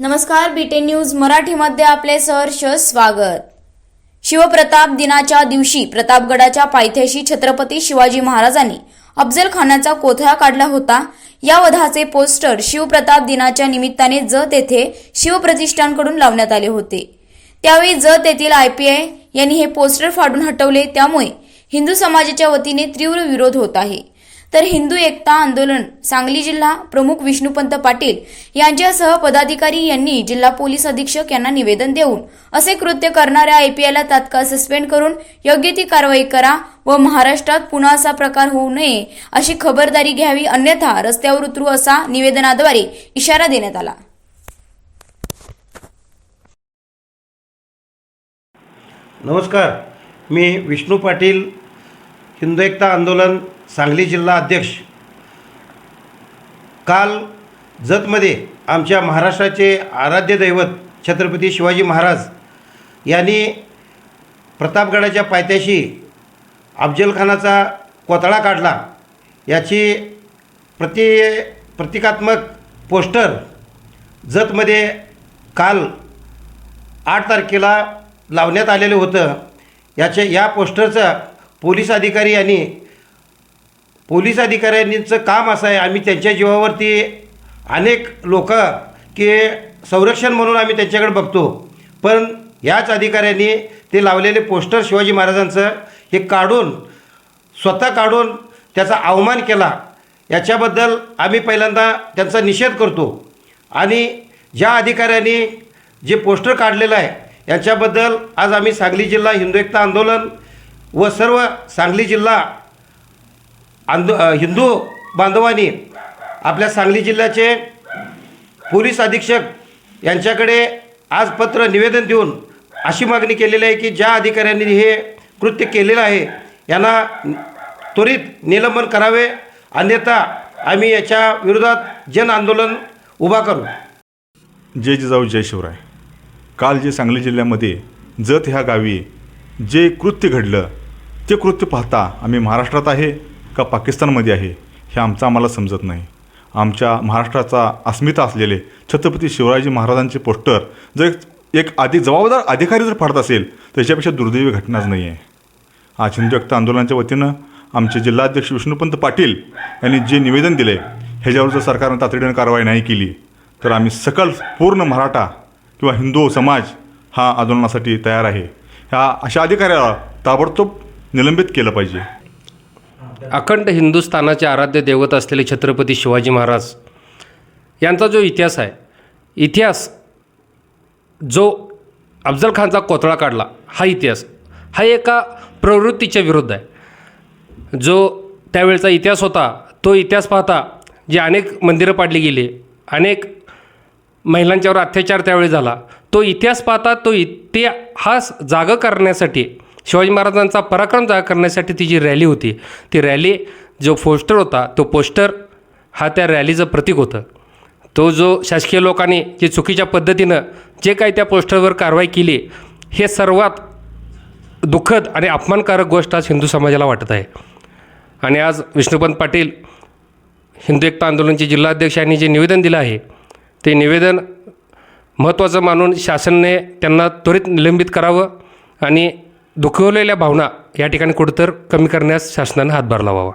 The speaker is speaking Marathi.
नमस्कार बीटे न्यूज मराठीमध्ये आपले सहर्ष स्वागत. शिवप्रताप दिनाच्या दिवशी प्रतापगडाच्या पायथ्याशी छत्रपती शिवाजी महाराजांनी अफजल खानाचा कोथळा काढला होता. या वधाचे पोस्टर शिवप्रताप दिनाच्या निमित्ताने जत येथे शिवप्रतिष्ठानकडून लावण्यात आले होते. त्यावेळी जत येथील आयपीआय यांनी हे पोस्टर फाडून हटवले. त्यामुळे हिंदू समाजाच्या वतीने तीव्र विरोध होत आहे. तर हिंदू एकता आंदोलन सांगली जिल्हा प्रमुख विष्णुपंत पाटील यांच्यासह पदाधिकारी यांनी जिल्हा पोलीस अधीक्षक यांना निवेदन देऊन असे कृत्य करणाऱ्या आयपीआयला तात्काळ सस्पेंड करून योग्य ती कारवाई करा व महाराष्ट्रात पुन्हा असा प्रकार होऊ नये अशी खबरदारी घ्यावी अन्यथा रस्त्यावर उतरू असा निवेदनाद्वारे इशारा देण्यात आला. नमस्कार. मी विष्णू पाटील हिंदू एकता आंदोलन सांगली जिल्हा अध्यक्ष. काल जतमध्ये आमच्या महाराष्ट्राचे आराध्य दैवत छत्रपती शिवाजी महाराज यांनी प्रतापगडाच्या पायथ्याशी अफजलखानाचा कोतळा काढला. याची प्रति प्रतिकात्मक पोस्टर जतमध्ये काल आठ तारखेला लावण्यात आलेलं होतं. याचे या पोस्टरचं पोलीस अधिकारी यांनी पोलीस अधिकाऱ्यांचं काम असं आहे. आम्ही त्यांच्या जीवावरती अनेक लोक की संरक्षण म्हणून आम्ही त्यांच्याकडे बघतो. पण याच अधिकाऱ्यांनी ते लावलेले पोस्टर शिवाजी महाराजांचं हे काढून स्वतः काढून त्याचा अवमान केला. याच्याबद्दल आम्ही पहिल्यांदा त्यांचा निषेध करतो. आणि ज्या अधिकाऱ्यांनी जे पोस्टर काढलेलं आहे याच्याबद्दल आज आम्ही सांगली जिल्हा हिंदू एकता आंदोलन व सर्व सांगली जिल्हा आंदो हिंदू बांधवांनी आपल्या सांगली जिल्ह्याचे पोलीस अधीक्षक यांच्याकडे आज पत्र निवेदन देऊन अशी मागणी केलेली आहे की ज्या अधिकाऱ्यांनी हे कृत्य केलेलं आहे यांना त्वरित निलंबन करावे. अन्यथा आम्ही याच्या विरोधात जन आंदोलन उभा करू. जय जिजाऊ जय शिवराय. काल जे सांगली जिल्ह्यामध्ये जत ह्या गावी जे कृत्य घडलं ते कृत्य पाहता आम्ही महाराष्ट्रात आहे. का पाकिस्तानमध्ये आहे हे आमचं आम्हाला समजत नाही. आमच्या महाराष्ट्राचा अस्मिता असलेले छत्रपती शिवाजी महाराजांचे पोस्टर जर एक- आधी अधिक जबाबदार अधिकारी जर फाडत असेल तर याच्यापेक्षा दुर्दैवी घटनाच नाही आहे आज हिंदू व्यक्त आंदोलनाच्या वतीनं आमचे जिल्हाध्यक्ष विष्णुपंत पाटील यांनी जे निवेदन दिले ह्याच्यावर जर सरकारनं तातडीनं कारवाई नाही केली तर आम्ही सकल पूर्ण मराठा किंवा हिंदू समाज हा आंदोलनासाठी तयार आहे. ह्या अशा अधिकाऱ्याला ताबडतोब निलंबित केलं पाहिजे. अखंड हिंदुस्थानाचे आराध्य दैवत असलेले छत्रपती शिवाजी महाराज यांचा जो इतिहास आहे इतिहास जो अफजल खानचा कोतळा काढला हा इतिहास हा एका प्रवृत्तीच्या विरुद्ध आहे. जो त्यावेळचा इतिहास होता तो इतिहास पाहता जे अनेक मंदिरं पाडली गेली अनेक महिलांच्यावर अत्याचार त्यावेळी झाला तो इतिहास पाहता तो इतिहास जागं करण्यासाठी शिवाजी महाराजांचा पराक्रम जागा करण्यासाठी ती जी रॅली होती ती रॅली जो पोस्टर होता तो पोस्टर हा त्या रॅलीचं प्रतीक होतं. तो जो शासकीय लोकांनी जे चुकीच्या पद्धतीनं जे काही त्या पोस्टरवर कारवाई केली हे सर्वात दुःखद आणि अपमानकारक गोष्ट आज हिंदू समाजाला वाटत आहे. आणि आज विष्णुपंत पाटील हिंदू एकता आंदोलनचे जिल्हाध्यक्ष यांनी जे निवेदन दिलं आहे ते निवेदन महत्त्वाचं मानून शासनाने त्यांना त्वरित निलंबित करावं आणि दुखवलेल्या भावना या ठिकाणी कुठंतर कमी करण्यास शासनाने हातभार लावावा.